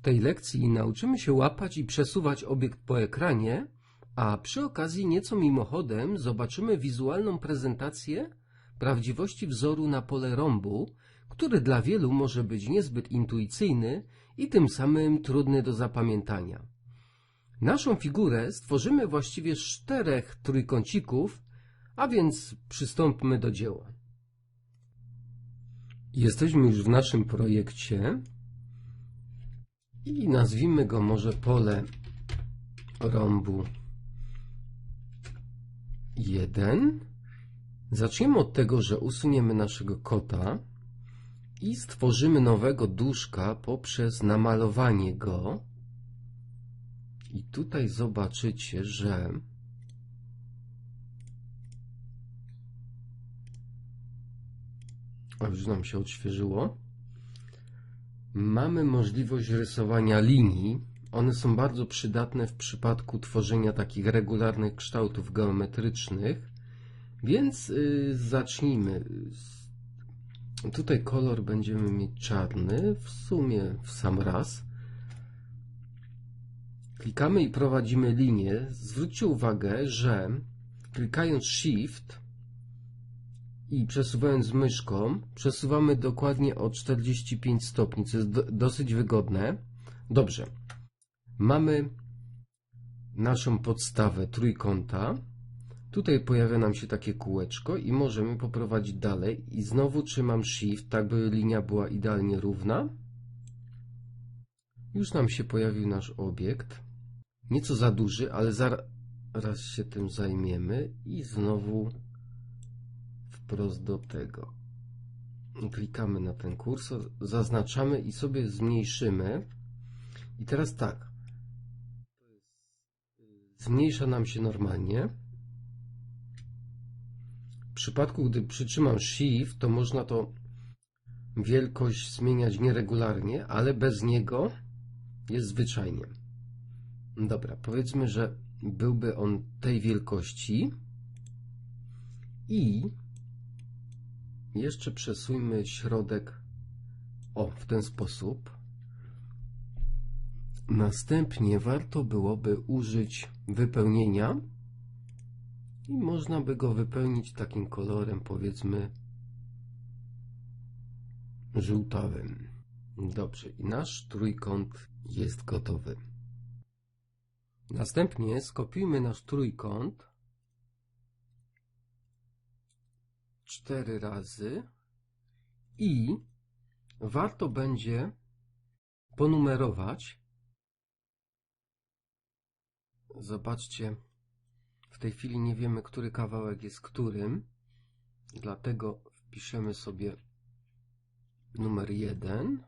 W tej lekcji nauczymy się łapać i przesuwać obiekt po ekranie, a przy okazji nieco mimochodem zobaczymy wizualną prezentację prawdziwości wzoru na pole rąbu, który dla wielu może być niezbyt intuicyjny i tym samym trudny do zapamiętania. Naszą figurę stworzymy właściwie z czterech trójkącików, a więc przystąpmy do dzieła. Jesteśmy już w naszym projekcie i nazwijmy go może pole rąbu 1. Zaczniemy od tego, że usuniemy naszego kota i stworzymy nowego duszka poprzez namalowanie go. I tutaj zobaczycie, że a już nam się odświeżyło. Mamy możliwość rysowania linii. One są bardzo przydatne w przypadku tworzenia takich regularnych kształtów geometrycznych. Więc yy, zacznijmy. Tutaj kolor będziemy mieć czarny, w sumie w sam raz. Klikamy i prowadzimy linię. Zwróćcie uwagę, że klikając Shift i przesuwając myszką, przesuwamy dokładnie o 45 stopni, co jest do, dosyć wygodne. Dobrze. Mamy naszą podstawę trójkąta. Tutaj pojawia nam się takie kółeczko i możemy poprowadzić dalej. I znowu trzymam Shift, tak by linia była idealnie równa. Już nam się pojawił nasz obiekt. Nieco za duży, ale zaraz się tym zajmiemy. I znowu wprost do tego. Klikamy na ten kursor, zaznaczamy i sobie zmniejszymy. I teraz tak. Zmniejsza nam się normalnie. W przypadku, gdy przytrzymam Shift, to można to wielkość zmieniać nieregularnie, ale bez niego jest zwyczajnie. Dobra, powiedzmy, że byłby on tej wielkości i jeszcze przesuńmy środek o, w ten sposób. Następnie warto byłoby użyć wypełnienia i można by go wypełnić takim kolorem, powiedzmy żółtawym. Dobrze, i nasz trójkąt jest gotowy. Następnie skopiujmy nasz trójkąt cztery razy i warto będzie ponumerować. Zobaczcie, w tej chwili nie wiemy, który kawałek jest którym, dlatego wpiszemy sobie numer 1,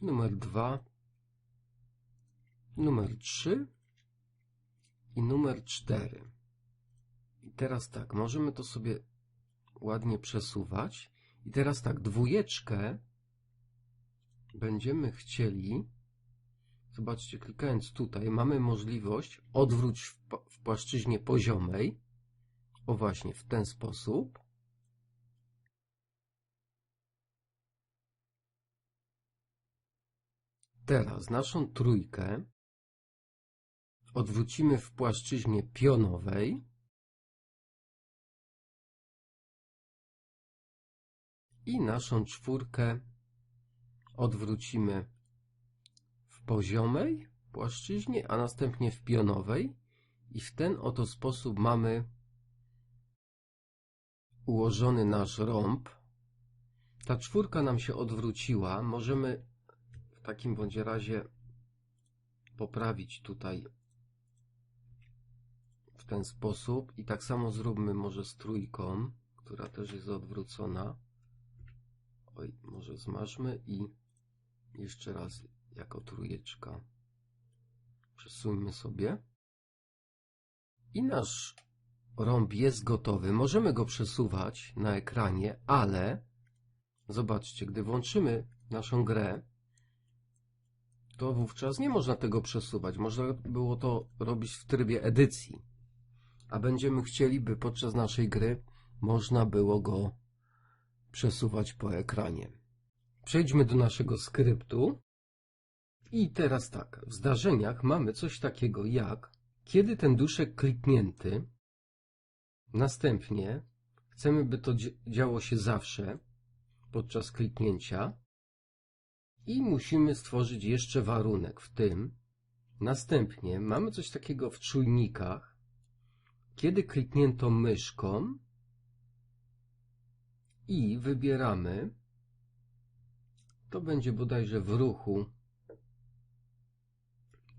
numer 2, numer 3 i numer 4. I teraz tak, możemy to sobie ładnie przesuwać. I teraz tak, dwójeczkę będziemy chcieli, zobaczcie, klikając tutaj, mamy możliwość odwróć w, w płaszczyźnie poziomej, o właśnie w ten sposób. Teraz naszą trójkę odwrócimy w płaszczyźnie pionowej. I naszą czwórkę odwrócimy w poziomej płaszczyźnie, a następnie w pionowej. I w ten oto sposób mamy ułożony nasz rąb. Ta czwórka nam się odwróciła. Możemy w takim bądź razie poprawić tutaj w ten sposób i tak samo zróbmy może z trójką, która też jest odwrócona. Oj, może zmarzmy i jeszcze raz jako trójeczka przesuńmy sobie. I nasz rąb jest gotowy. Możemy go przesuwać na ekranie, ale zobaczcie, gdy włączymy naszą grę, to wówczas nie można tego przesuwać. Można było to robić w trybie edycji. A będziemy chcieli, by podczas naszej gry można było go przesuwać po ekranie. Przejdźmy do naszego skryptu. I teraz tak, w zdarzeniach mamy coś takiego jak, kiedy ten duszek kliknięty, następnie chcemy, by to działo się zawsze podczas kliknięcia i musimy stworzyć jeszcze warunek w tym. Następnie mamy coś takiego w czujnikach, kiedy kliknięto myszką i wybieramy, to będzie bodajże w ruchu.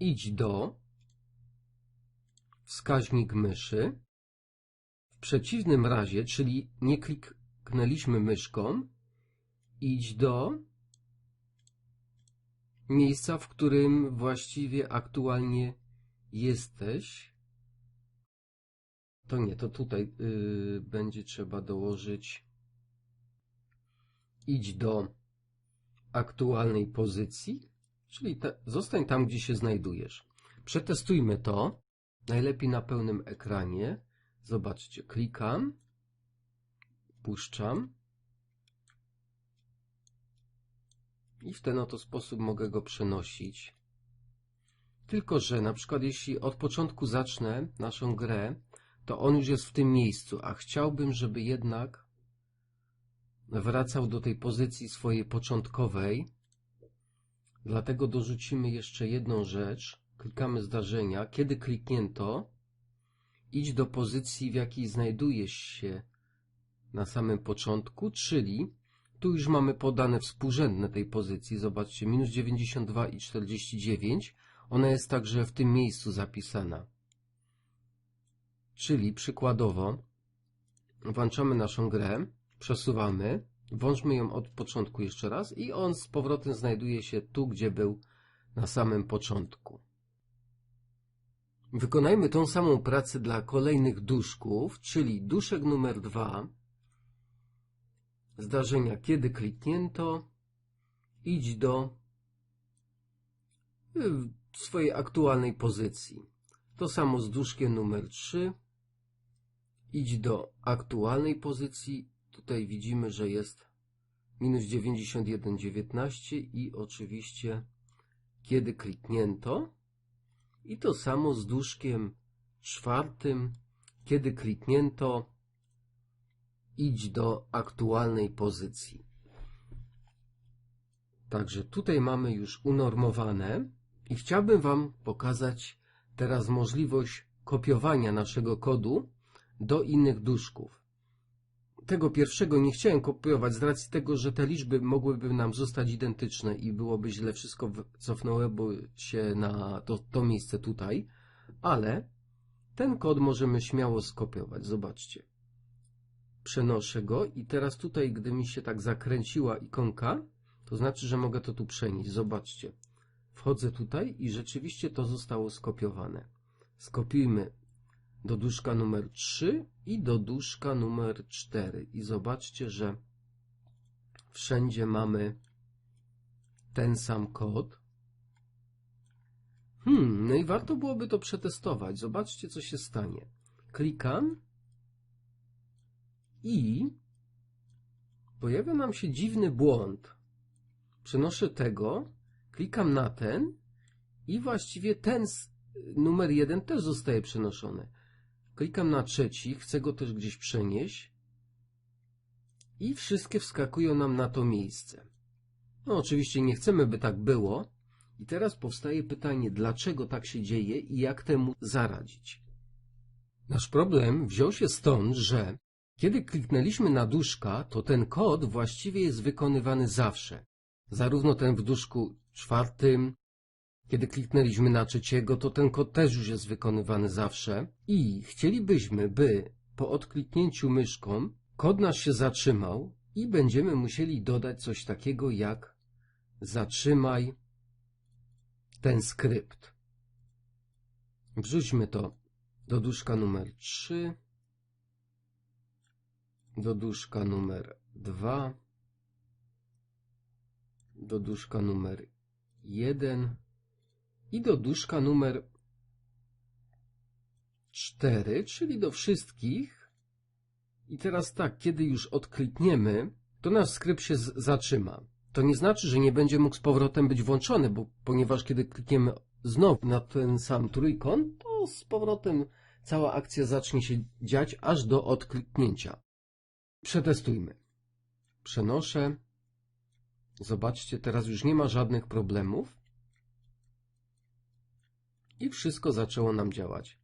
Idź do. Wskaźnik myszy. W przeciwnym razie, czyli nie kliknęliśmy myszką, idź do. Miejsca, w którym właściwie aktualnie jesteś. To nie, to tutaj yy, będzie trzeba dołożyć idź do aktualnej pozycji, czyli te, zostań tam, gdzie się znajdujesz. Przetestujmy to, najlepiej na pełnym ekranie. Zobaczcie, klikam, puszczam i w ten oto sposób mogę go przenosić. Tylko, że na przykład jeśli od początku zacznę naszą grę, to on już jest w tym miejscu, a chciałbym, żeby jednak wracał do tej pozycji swojej początkowej. Dlatego dorzucimy jeszcze jedną rzecz. Klikamy zdarzenia. Kiedy kliknięto, idź do pozycji, w jakiej znajdujesz się na samym początku, czyli tu już mamy podane współrzędne tej pozycji. Zobaczcie, minus 92 i 49. Ona jest także w tym miejscu zapisana. Czyli przykładowo włączamy naszą grę, przesuwamy, włączmy ją od początku jeszcze raz i on z powrotem znajduje się tu, gdzie był na samym początku. Wykonajmy tą samą pracę dla kolejnych duszków, czyli duszek numer 2 zdarzenia, kiedy kliknięto, idź do y, swojej aktualnej pozycji. To samo z duszkiem numer 3. Idź do aktualnej pozycji. Tutaj widzimy, że jest minus 91,19 i oczywiście kiedy kliknięto. I to samo z duszkiem czwartym. Kiedy kliknięto, idź do aktualnej pozycji. Także tutaj mamy już unormowane i chciałbym Wam pokazać teraz możliwość kopiowania naszego kodu do innych duszków. Tego pierwszego nie chciałem kopiować z racji tego, że te liczby mogłyby nam zostać identyczne i byłoby źle wszystko cofnęłoby się na to, to miejsce tutaj, ale ten kod możemy śmiało skopiować. Zobaczcie przenoszę go i teraz tutaj, gdy mi się tak zakręciła ikonka, to znaczy, że mogę to tu przenieść. Zobaczcie. Wchodzę tutaj i rzeczywiście to zostało skopiowane. Skopiujmy do duszka numer 3 i do duszka numer 4 i zobaczcie, że wszędzie mamy ten sam kod. Hmm, no i warto byłoby to przetestować. Zobaczcie, co się stanie. Klikam i pojawia nam się dziwny błąd. Przenoszę tego, klikam na ten i właściwie ten numer jeden też zostaje przenoszony. Klikam na trzeci, chcę go też gdzieś przenieść i wszystkie wskakują nam na to miejsce. No oczywiście nie chcemy, by tak było. I teraz powstaje pytanie, dlaczego tak się dzieje i jak temu zaradzić. Nasz problem wziął się stąd, że kiedy kliknęliśmy na duszka, to ten kod właściwie jest wykonywany zawsze. Zarówno ten w duszku czwartym, kiedy kliknęliśmy na trzeciego, to ten kod też już jest wykonywany zawsze. I chcielibyśmy, by po odkliknięciu myszką kod nasz się zatrzymał i będziemy musieli dodać coś takiego jak zatrzymaj ten skrypt. Wrzućmy to do duszka numer 3 do duszka numer 2, do duszka numer 1 i do duszka numer 4, czyli do wszystkich. I teraz tak, kiedy już odklikniemy, to nasz skrypt się zatrzyma. To nie znaczy, że nie będzie mógł z powrotem być włączony, bo ponieważ kiedy klikniemy znowu na ten sam trójkąt, to z powrotem cała akcja zacznie się dziać aż do odkliknięcia. Przetestujmy. Przenoszę. Zobaczcie, teraz już nie ma żadnych problemów. I wszystko zaczęło nam działać.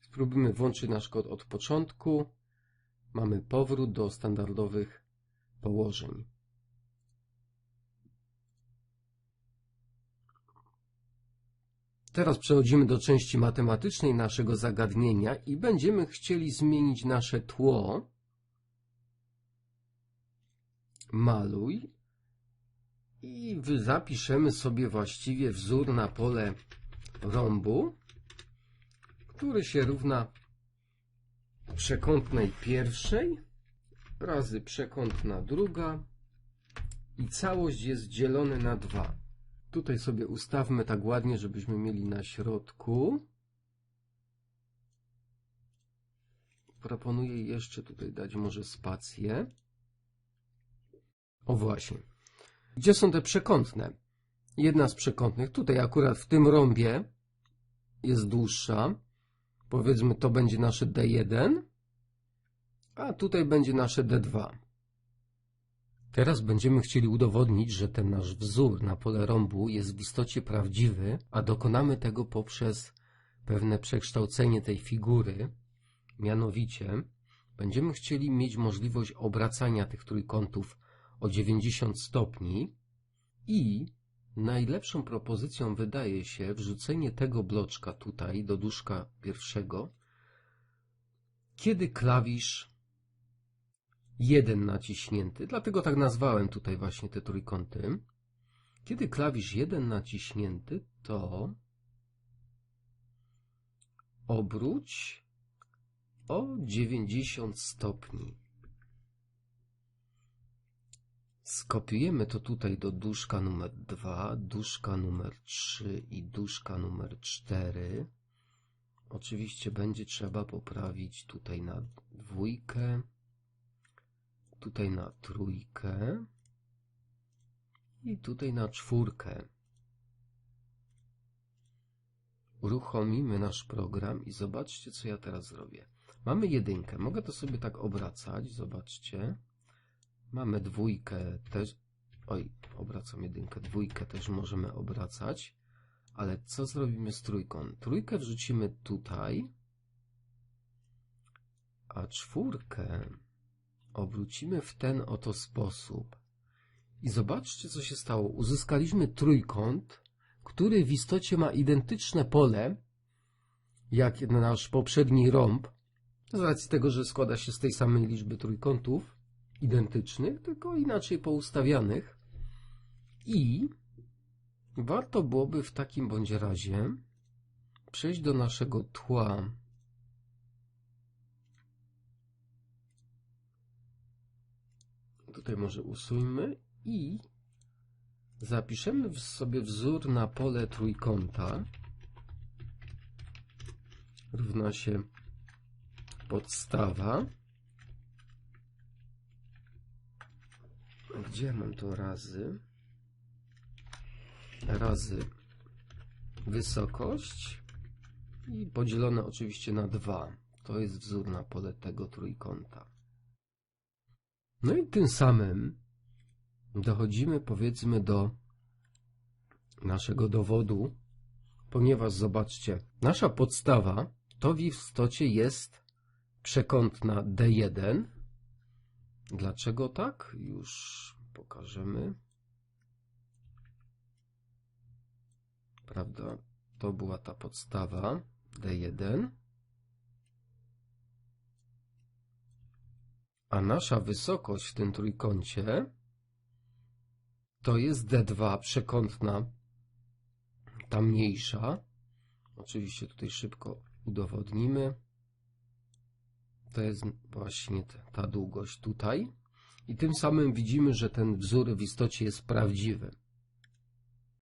Spróbujmy włączyć nasz kod od początku. Mamy powrót do standardowych położeń. Teraz przechodzimy do części matematycznej naszego zagadnienia i będziemy chcieli zmienić nasze tło. Maluj i zapiszemy sobie właściwie wzór na pole rąbu, który się równa przekątnej pierwszej razy przekątna druga i całość jest dzielone na 2. Tutaj sobie ustawmy tak ładnie, żebyśmy mieli na środku. Proponuję jeszcze tutaj dać może spację. O właśnie. Gdzie są te przekątne? Jedna z przekątnych, tutaj akurat w tym rąbie jest dłuższa. Powiedzmy to będzie nasze D1, a tutaj będzie nasze D2. Teraz będziemy chcieli udowodnić, że ten nasz wzór na pole rąbu jest w istocie prawdziwy, a dokonamy tego poprzez pewne przekształcenie tej figury. Mianowicie będziemy chcieli mieć możliwość obracania tych trójkątów o 90 stopni i najlepszą propozycją wydaje się wrzucenie tego bloczka tutaj do duszka pierwszego, kiedy klawisz jeden naciśnięty, dlatego tak nazwałem tutaj właśnie te trójkąty. Kiedy klawisz jeden naciśnięty, to obróć o 90 stopni. Skopiujemy to tutaj do duszka numer 2, duszka numer 3 i duszka numer 4. Oczywiście będzie trzeba poprawić tutaj na dwójkę, tutaj na trójkę i tutaj na czwórkę. Uruchomimy nasz program i zobaczcie, co ja teraz zrobię. Mamy jedynkę. Mogę to sobie tak obracać. Zobaczcie. Mamy dwójkę też. Oj, obracam jedynkę. Dwójkę też możemy obracać. Ale co zrobimy z trójką? Trójkę wrzucimy tutaj, a czwórkę obrócimy w ten oto sposób. I zobaczcie, co się stało. Uzyskaliśmy trójkąt, który w istocie ma identyczne pole, jak nasz poprzedni rąb, z racji tego, że składa się z tej samej liczby trójkątów identycznych, tylko inaczej poustawianych. I warto byłoby w takim bądź razie przejść do naszego tła. Tutaj może usuńmy i zapiszemy sobie wzór na pole trójkąta. Równa się podstawa gdzie mam to razy razy wysokość i podzielone oczywiście na 2 to jest wzór na pole tego trójkąta no i tym samym dochodzimy powiedzmy do naszego dowodu, ponieważ zobaczcie, nasza podstawa to w istocie jest przekątna D1. Dlaczego tak? Już pokażemy. Prawda? To była ta podstawa D1. A nasza wysokość w tym trójkącie to jest D2 przekątna, ta mniejsza. Oczywiście tutaj szybko udowodnimy. To jest właśnie ta długość tutaj. I tym samym widzimy, że ten wzór w istocie jest prawdziwy.